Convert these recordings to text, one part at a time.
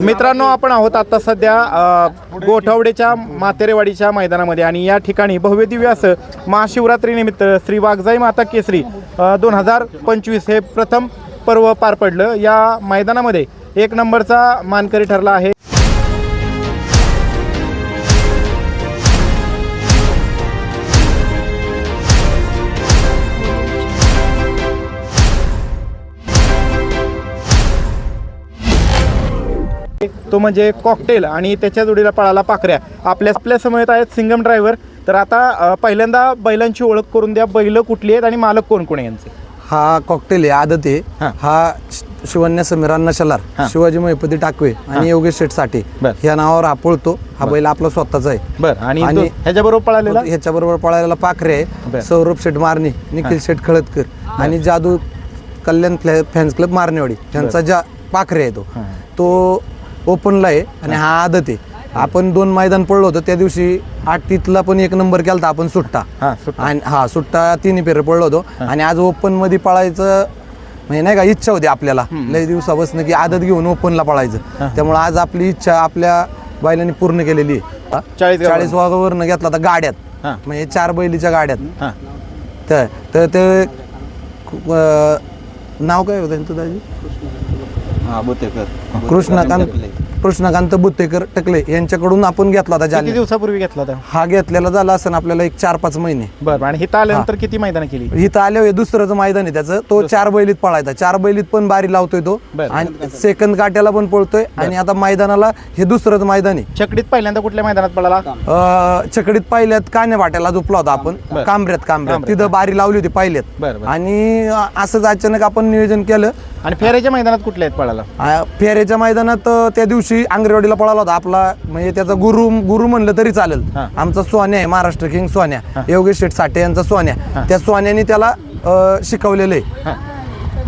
मित्रांनो आपण आहोत आता सध्या गोठवडेच्या मातेरेवाडीच्या मैदानामध्ये आणि या ठिकाणी भव्य दिव्य असं महाशिवरात्रीनिमित्त श्री वाघजाई माता केसरी दोन हजार पंचवीस हे प्रथम पर्व पार पडलं. या मैदानामध्ये एक नंबरचा मानकरी ठरला आहे. तो म्हणजे कॉकटेल आणि त्याच्या जोडीला पळाला पाखऱ्या. आपल्या आपल्यासमोर आहेत सिंगम ड्रायव्हर तर आता पहिल्यांदा बैलांची ओळख करून द्या. बैल कुठली आहेत आणि मालक कोण कोण यांचे? हा कॉकटेल आहे आदत आहे. हा. शिवन्य समीरांना शलार. शिवाजी महिपती टाकवे आणि योगेश शेठ साठे. ह्या नावावर हा पळतो हा बैल आपला स्वतःचा आहे. बरं. आणि ह्याच्याबरोबर पळालेला? ह्याच्याबरोबर पळालेला पाखरे. आहे. सौरभ शेठ मारणे निखिल शेठ खळदकर आणि जादू कल्याण फॅन्स क्लब मारणेवाडी यांचा ज्या पाखरे आहे तो. तो ओपनला आहे आणि हा आदत आहे. आपण दोन मैदान पडलो होतो त्या दिवशी आठतीतला पण एक नंबर केला होता आपण सुट्टा. हा सुट्टा. आणि हा सुट्टा तिन्ही फेरे पडलो होतो. आणि आज ओपनमध्ये पळायचं म्हणजे नाही का इच्छा होती आपल्याला. लय दिवसापासून की आदत घेऊन ओपनला पळायचं. त्यामुळे आज आपली इच्छा आपल्या बैलांनी पूर्ण केलेली आहे. चाळीस. चाळीस वाघावरनं घेतला होता गाड्यात. हा. म्हणजे चार बैलीच्या गाड्यात. हां. तर तर ते अं, नाव काय होतं त्यांचं दाजी? कृष्णकांत कृष्णकांत बुत्तेकर टकले यांच्याकडून आपण घेतला होता किती जालन्यात. दिवसापूर्वी घेतला होता? हा घेतलेला झाला असं आपल्याला एक चार पाच महिने. बरं आणि हिथं आल्यानंतर किती मैदानं केली? इथं आल्यावर हे दुसरंच मैदान आहे त्याचं. तो चार बैलीत पळायचा. चार बैलीत पण बारी लावतोय तो. बरं. आणि सेकंद काट्याला पण पळतोय. आणि आता मैदानाला हे दुसरंच मैदान आहे. चकडीत पहिल्यांदा कुठल्या मैदानात पळाला? अं, चकडीत पहिल्यात कान्या वाट्याला झोपला होता आपण. कांबऱ्यात कांबऱ्यात. कांबऱ्यात, तिथं बारी लावली होती पहिल्यात. बरं, बरं. आणि अं, असंच अचानक आपण नियोजन केलं. आणि फेऱ्याच्या मैदानात कुठल्या आहेत पळाला आ, फेऱ्याच्या मैदानात अं, त्या दिवशी आंगरेवाडीला पळाला होता. आपला म्हणजे त्याचा गुरु गुरु म्हणलं तरी चालेल. हा. आमचा सोन्या आहे महाराष्ट्र किंग सोन्या. योगेश शेठ साठे यांचा सोन्या. त्या सोन्याने त्याला अं, शिकवलेलं आहे. हां.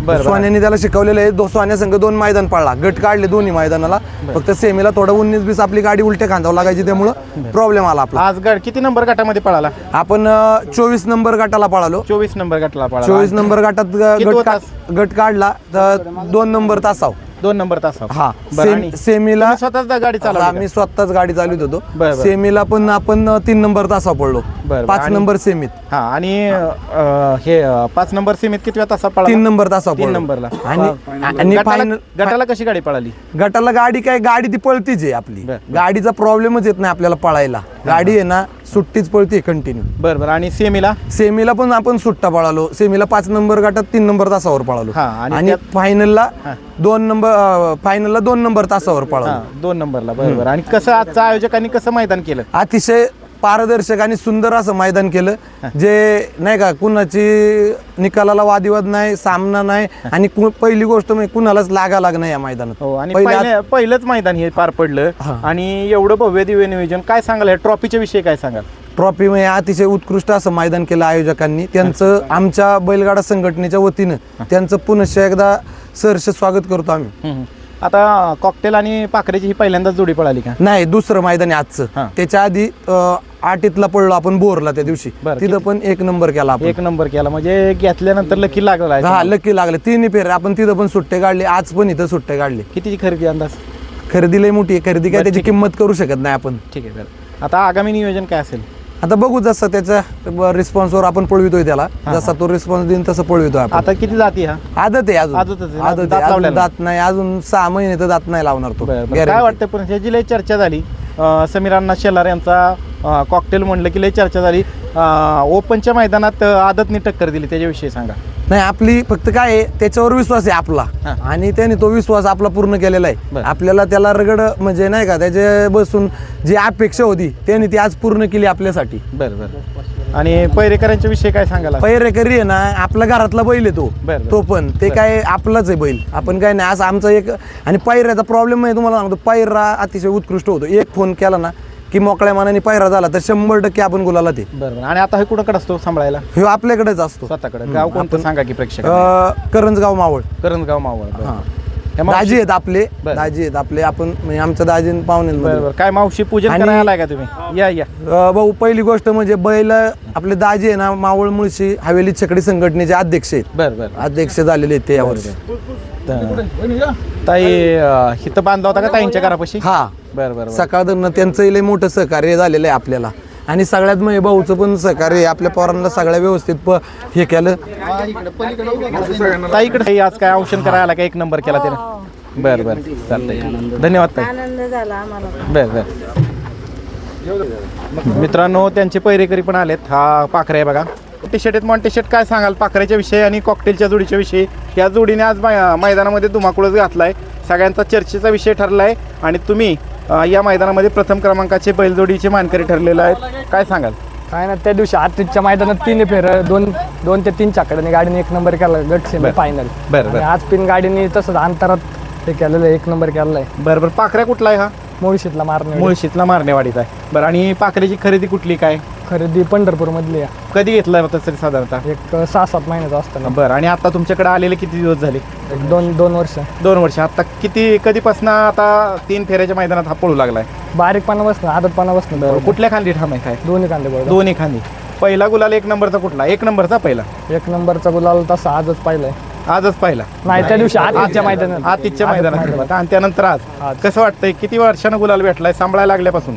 बरं सोन्याने त्याला शिकवलेलं आहे. दो सोन्या संघ दोन मैदान पडला गट काढले दोन्ही मैदानाला. फक्त सेमीला थोडं उन्नीस बीस आपली गाडी उलट्या खांदावं लागायची त्यामुळं प्रॉब्लेम आला आपला. आज गड किती नंबर गटामध्ये पळाला? आपण चोवीस नंबर गटाला पळालो. चोवीस नंबर गटाला पळाला. चोवीस नंबर गटात कितवा गट का- गट काढला तर दोन नंबर तासाव. दोन नंबर तास हा. बरं, सेम- आणि सेमीला स्वतःच गाडी चालवली आम्ही स्वतःच गाडी चालवत होतो. बरं. सेमीला पण आपण अ, तीन नंबर तासा पडलो. बरं, पाच आणि- नंबर सेमीत. हा आणि अं, हे अं, पाच नंबर सीमित किती वेळा तासा पळाला? तीन नंबर तासा तीन नंबरला. आणि आणि गटाला फायनल गटाला कशी गाडी पळाली? गटाला गाडी काय गाडी ती पळतीच आहे आपली. बरं, गाडीचा प्रॉब्लेमच येत नाही आपल्याला पळायला. गाडी आहे ना सुट्टीच पळते कंटिन्यू बरं बरं. आणि सेमीला? सेमीला पण आपण सुट्टा पळालो. सेमीला पाच नंबर गटात तीन नंबर तासावर पळालो. हा, आणि आणि त्यात- फायनलला. दोन नंबर फायनलला दोन नंबर तासावर हा पळालो. दोन नंबरला. बरं बरं. आणि कसं आजचं आयोजकांनी कसं मैदान केलं? अतिशय पारदर्शक आणि सुंदर असं मैदान केलं जे नाही का कुणाची निकालाला वादिवाद नाही सामना नाही आणि पहिली गोष्ट म्हणजे कुणालाच लागा लाग नाही या मैदानात. हो आणि पहिल्या- पहिले- पहिलंच मैदान हे पार पडलं. आणि एवढं भव्य दिव्य नियोजन काय सांगाल? या ट्रॉफीच्या विषयी काय सांगाल? ट्रॉफी म्हणजे अतिशय उत्कृष्ट असं मैदान केलं आयोजकांनी. त्यांचं आमच्या बैलगाडा संघटनेच्या वतीनं त्यांचं पुनश्च एकदा सहर्ष स्वागत करतो आम्ही. हम्म. आता कॉकटेल आणि पाखरेची ही पहिल्यांदाच जोडी पळाली का? नाही दुसरं मैदान आहे हा. आजचं त्याच्या आधी अं, आठीतला पडलो आपण बोरला त्या दिवशी. बरं, तिथं पण एक नंबर केला आपण. एक नंबर केला. म्हणजे घेतल्यानंतर लकी लागला आहे. हा लकी लागले. तिन्ही फेर. आपण तिथं पण सुट्टे काढले. आज पण इथं सुट्टे काढले. कितीची खरेदी अंदाज? खरेदी लय मोठी आहे. खरेदी काय त्याची. किंमत करू शकत नाही आपण. ठीक आहे आता आगामी नियोजन काय असेल? आता बघू जसं त्याच्या रिस्पॉन्सवर आपण पळवितोय त्याला. जसा तो रिस्पॉन्स देईन तसं पळवितोय आपण. आता किती जाती हा? आदत आहे अजून. आदत दात आहे. अजून दात नाही. अजून सहा महिने तर दात नाही लावणार तो. काय वाटतं पण ह्याची लय चर्चा झाली. अं, समीर अण्णा शेलार यांचा कॉकटेल म्हणलं की लय चर्चा झाली. ओपनच्या मैदानात आदतनी टक्कर दिली. त्याच्याविषयी सांगा. नाही आपली फक्त काय आहे त्याच्यावर विश्वास आहे आपला. हा. आणि त्याने तो विश्वास आपला पूर्ण केलेला आहे. बरं. आपल्याला त्याला रगड म्हणजे नाही का त्याचे बसून जी अपेक्षा होती त्याने ती आज पूर्ण केली आपल्यासाठी. बरं बरं. आणि पैरेकरांच्या विषयी काय सांगाल पैरेकरी आहे ना आपल्या घरातला बैल आहे तो. बरं, बरं. तो पण. ते काय आपलाच आहे बैल. आपण काय नाही असं आमचा एक आणि पायऱ्याचा प्रॉब्लेम आहे तुम्हाला सांगतो पायरा अतिशय उत्कृष्ट होतो. एक फोन केला ना की मोकळ्या मनाने पायरा झाला तर शंभर टक्के आपण गुलाला ते बरं बरं. आणि आता हे कुठं असतो सांभाळायला? हे आपल्याकडेच असतो. स्वतःकडे. गाव कोणतं सांगा की प्रेक्षक अं, करंजगाव मावळ. करंजगाव मावळ बरं. हा. मावशी- दाजी आहेत आपले. बरं. दाजी आहेत आपले. आपण म्हणजे आमच्या दाजी पाहुणे काय मावशी पूजन आणि- करायला आलाय का तुम्ही? या या. भाऊ पहिली गोष्ट म्हणजे बैल आपले दाजी आहे ना मावळ मुळशी हवेली छकडी संघटनेचे अध्यक्ष आहेत. बरं बरं. अध्यक्ष झालेले आहेत ते यावर्षी. ताई इथं बांधला होता का ताईंच्या घरापाशी? हा. बरं बरं बरं. सकाळधरनं त्यांचंही लय मोठं सहकार्य झालेलं आहे आपल्याला. आणि सगळ्यात मग भाऊचं पण सहकार्य. आपल्या पोरांना सगळ्या व्यवस्थित प- हे केलं. ताईकडे आज काय औषध करायला आला का? एक नंबर केला त्याने. बरं बरं. चालतंय. धन्यवाद ताई. आनंद झाला आम्हाला. पण. बर बर. मित्रांनो त्यांचे पैरेकरी पण आलेत. हा पाखरे आहे बघा. टी शर्ट आहेत. म्हणून टी शर्ट काय सांगाल? पाखऱ्याच्या विषयी आणि कॉकटेलच्या जोडीच्या विषयी. या जोडीने आज मै- मैदानामध्ये धुमाकूळच घातलाय. सगळ्यांचा चर्चेचा विषय ठरला आहे आणि तुम्ही या मैदानामध्ये प्रथम क्रमांकाचे बैलजोडीचे मानकरी ठरलेले आहेत. काय सांगाल? काय ना त्या दिवशी आतिथच्या मैदानात तीन फेर दोन दोन ते तीन चाकड्याने गाडीने एक नंबर केला गट सेमी फायनल. आज पिन गाडीने तसंच अंतरात हे केलेलं आहे, एक नंबर केलेला आहे. बरं बरं. पाखऱ्या कुठला आहे हा? मुळशीतला मारणे. मुळशीतला मारणेवाडीचा आहे. बरं आणि पाखऱ्याची खरेदी कुठली काय? खरेदी पंढरपूर मधली आहे. कधी घेतलं होतं तरी साधारणतः? एक सहा सात महिन्याचा असताना. बरं आणि आता तुमच्याकडे आलेले किती दिवस झाले? एक दोन दोन वर्ष. दोन वर्ष. आता किती कधीपासून आता तीन फेऱ्याच्या मैदानात हा पळू लागलाय? बारीकपणा बसणं आदतपणा बसणं कुठल्या खांदी ठाम आहे काय? दोन्ही कांदे बरोबर दोन्ही खांदी. पहिला गुलाल एक नंबरचा कुठला? एक नंबरचा पहिला. एक नंबरचा गुलाल तसा आजच पाहिलाय. आजच पहिला. नाही त्या दिवशी आतिथच्या मैदानात. आतिथच्या मैदानात. आणि त्यानंतर आज. कसं वाटतंय? किती वर्षानं गुलाल भेटलाय? सांभाळायला लागल्यापासून.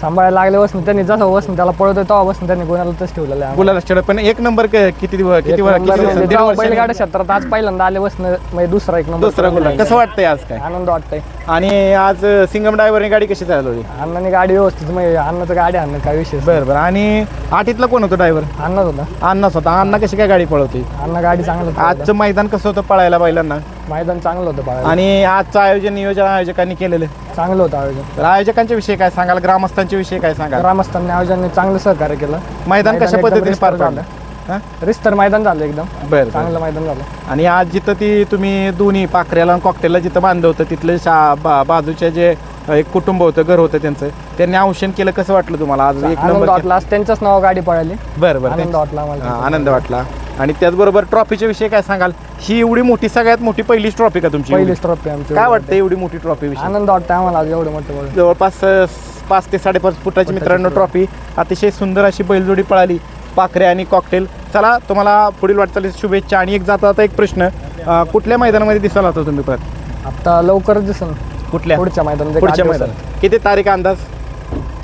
सांभाळायला लागले बसून त्यांनी जसं बसून त्याला पळवतो तेव्हा बसून त्यांनी गुणाला तसं ठेवलेलं आहे. गुलाल असतं पण एक नंबर क- किती दिवस किती नंबर किती म्हणजे दीड जेव्हा वर्षांनी. बैलगाडा क्षेत्रात आज पहिल्यांदा आले बसणं म्हणजे दुसरा एक नंबर दुसरा गुलाल. कसं वाटतंय आज काय? आनंद वाटतंय. आणि आज सिंगम ड्रायव्हरने गाडी कशी चालवली? अण्णाने गाडी व्यवस्थित म्हणजे अण्णाचं गाडी आणणं काय विषय बरं बरं. आणि आठीतला कोण होतं ड्रायव्हर अण्णाच होता. अण्णाच होता. अण्णा कशी काय गाडी पळवते? अण्णा गाडी चांगलं होतं. आजचं मैदान कसं होतं पळायला बैलांना? मैदान चांगलं होतं पाहायला आणि आजचं आयोजन नियोजन आयोजकांनी केलेलं. चांगलं होतं आयोजन. तर आयोजकांच्या विषयी काय सांगाल? ग्रामस्थांच्या विषयी काय सांगाल? ग्रामस्थांनी आयोजनने चांगलं सहकार्य केलं. मैदान कशा एकदम पद्धतीने पार रिस्तर पाडलं झालं? हा? रिस्तर मैदान झालं एकदम. बरं चांगलं मैदान झालं. आणि आज जिथं ती तुम्ही दोन्ही पाखऱ्याला आणि कॉकटेलला जिथं बांधलं होतं तिथलं शा बा बाजूचे जे एक कुटुंब होतं घर होतं त्यांचं त्यांनी औषण केलं कसं वाटलं तुम्हाला? आज एक आनंद नंबर वाटला. आज त्यांच्याच नाव गाडी पळाली. बरं बरं. आनंद वाटला आम्हाला. हा, आनंद वाटला. आणि त्याचबरोबर ट्रॉफीच्या विषयी काय सांगाल? ही एवढी मोठी सगळ्यात मोठी पहिलीच ट्रॉफी का तुमची पहिलीच ट्रॉफी आमची काय वाटतं एवढी मोठी ट्रॉफी विषयी? आनंद वाटतं आम्हाला एवढं मोठं जवळपास अ, पाच ते साडेपाच फुटाची मित्रांनो ट्रॉफी. अतिशय सुंदर अशी बैलजोडी पळाली पाखरे आणि कॉकटेल चला तुम्हाला पुढील वाटचालीस शुभेच्छा आणि एक जाता आता एक प्रश्न. अ, कुठल्या मैदानामध्ये दिसाल आता तुम्ही परत? आता लवकरच दिसन. कुठल्या? पुढच्या मैदानात एक पुढच्या आठ दिवसात. मैदानात. किती तारीख अंदाज?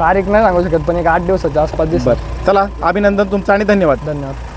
तारीख नाही सांगू शकत पण एक आठ दिवसाच्या आसपास बरं. चला अभिनंदन तुमचं आणि धन्यवाद. धन्यवाद.